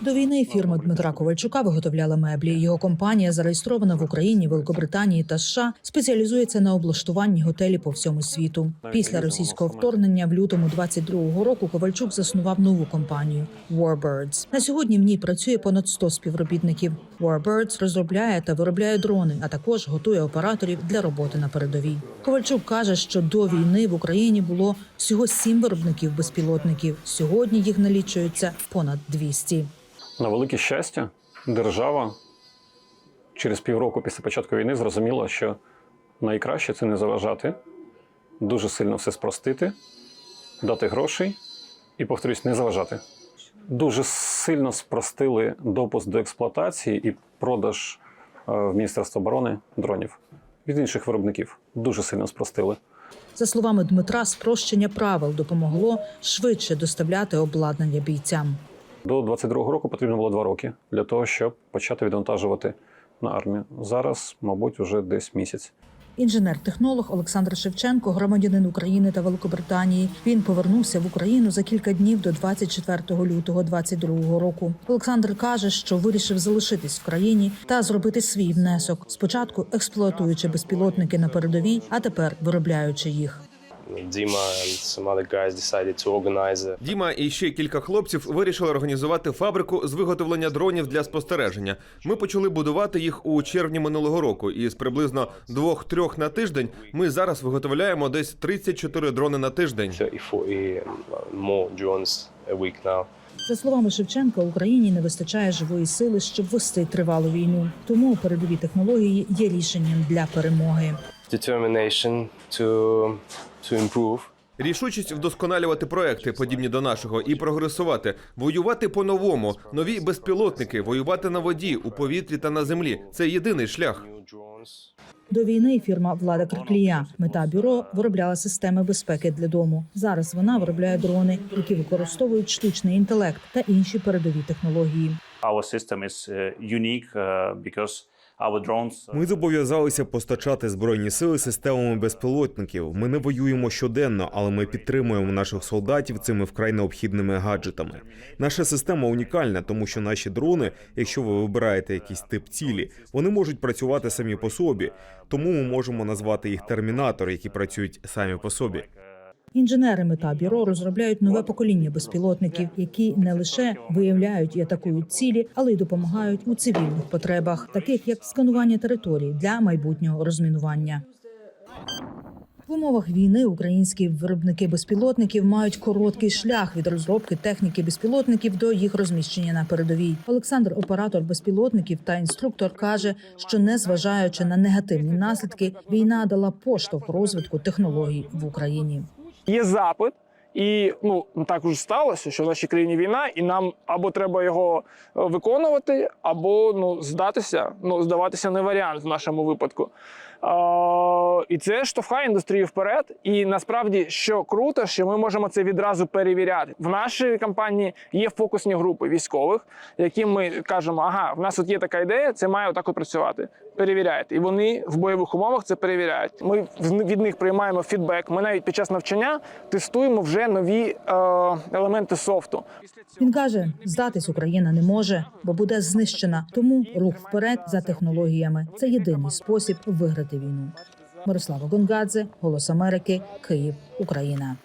До війни фірма Дмитра Ковальчука виготовляла меблі. Його компанія зареєстрована в Україні, Великобританії та США. Спеціалізується на облаштуванні готелів по всьому світу. Після російського вторгнення в лютому 22-го року Ковальчук заснував нову компанію Warbirds. На сьогодні в ній працює понад 100 співробітників. Warbirds розробляє та виробляє дрони, а також готує операторів для роботи на передовій. Ковальчук каже, що до війни в Україні було всього сім виробників безпілотників. Сьогодні їх налічується понад 200. На велике щастя, держава через півроку після початку війни зрозуміла, що найкраще це не заважати, дуже сильно все спростити, дати грошей і, повторюсь, не заважати. Дуже сильно спростили допуск до експлуатації і продаж е, в Міністерство оборони дронів від інших виробників. Дуже сильно спростили. За словами Дмитра, спрощення правил допомогло швидше доставляти обладнання бійцям. До 22-го року потрібно було два роки для того, щоб почати відвантажувати на армію. Зараз, мабуть, вже десь місяць. Інженер-технолог Олександр Шевченко, громадянин України та Великобританії. Він повернувся в Україну за кілька днів до 24 лютого 22 року. Олександр каже, що вирішив залишитись в країні та зробити свій внесок. Спочатку експлуатуючи безпілотники на передовій, а тепер виробляючи їх. Dima and some other guys decided to organize Діма і ще кілька хлопців вирішили організувати фабрику з виготовлення дронів для спостереження. Ми почали будувати їх у червні минулого року, і з приблизно двох-трьох на тиждень ми зараз виготовляємо десь 34 дрони на тиждень. 30, 40 more drones a week now. За словами Шевченка, Україні не вистачає живої сили, щоб вести тривалу війну. Тому передові технології є рішенням для перемоги. Determination to to improve. Рішучість вдосконалювати проекти, подібні до нашого, і прогресувати, воювати по-новому, нові безпілотники, воювати на воді, у повітрі та на землі. Це єдиний шлях. До війни фірма Влада Криклія мета бюро виробляла системи безпеки для дому. Зараз вона виробляє дрони, які використовують штучний інтелект та інші передові технології. our system is uh, unique uh, because Ми зобов'язалися постачати збройні сили системами безпілотників. Ми не воюємо щоденно, але ми підтримуємо наших солдатів цими вкрай необхідними гаджетами. Наша система унікальна, тому що наші дрони, якщо ви вибираєте якийсь тип цілі, вони можуть працювати самі по собі. Тому ми можемо назвати їх термінатори, які працюють самі по собі. Інженери мета бюро розробляють нове покоління безпілотників, які не лише виявляють і атакують цілі, але й допомагають у цивільних потребах, таких як сканування територій для майбутнього розмінування. В умовах війни українські виробники безпілотників мають короткий шлях від розробки техніки безпілотників до їх розміщення на передовій. Олександр, оператор безпілотників та інструктор, каже, що незважаючи на негативні наслідки, війна дала поштовх розвитку технологій в Україні. Є запит, і ну так уже сталося, що в нашій країні війна, і нам або треба його е, виконувати, або ну здатися. Ну здаватися не варіант в нашому випадку. Е, і це штовхає індустрію вперед. І насправді, що круто, що ми можемо це відразу перевіряти. В нашій компанії є фокусні групи військових, яким ми кажемо, ага, в нас тут є така ідея, це має отак от працювати. Перевіряйте. І вони в бойових умовах це перевіряють. Ми від них приймаємо фідбек. Ми навіть під час навчання тестуємо вже нові е, елементи софту. Він каже, здатись Україна не може, бо буде знищена. Тому рух вперед за технологіями це єдиний спосіб виграти війну. Мирослава Гонгадзе, Голос Америки, Київ, Україна.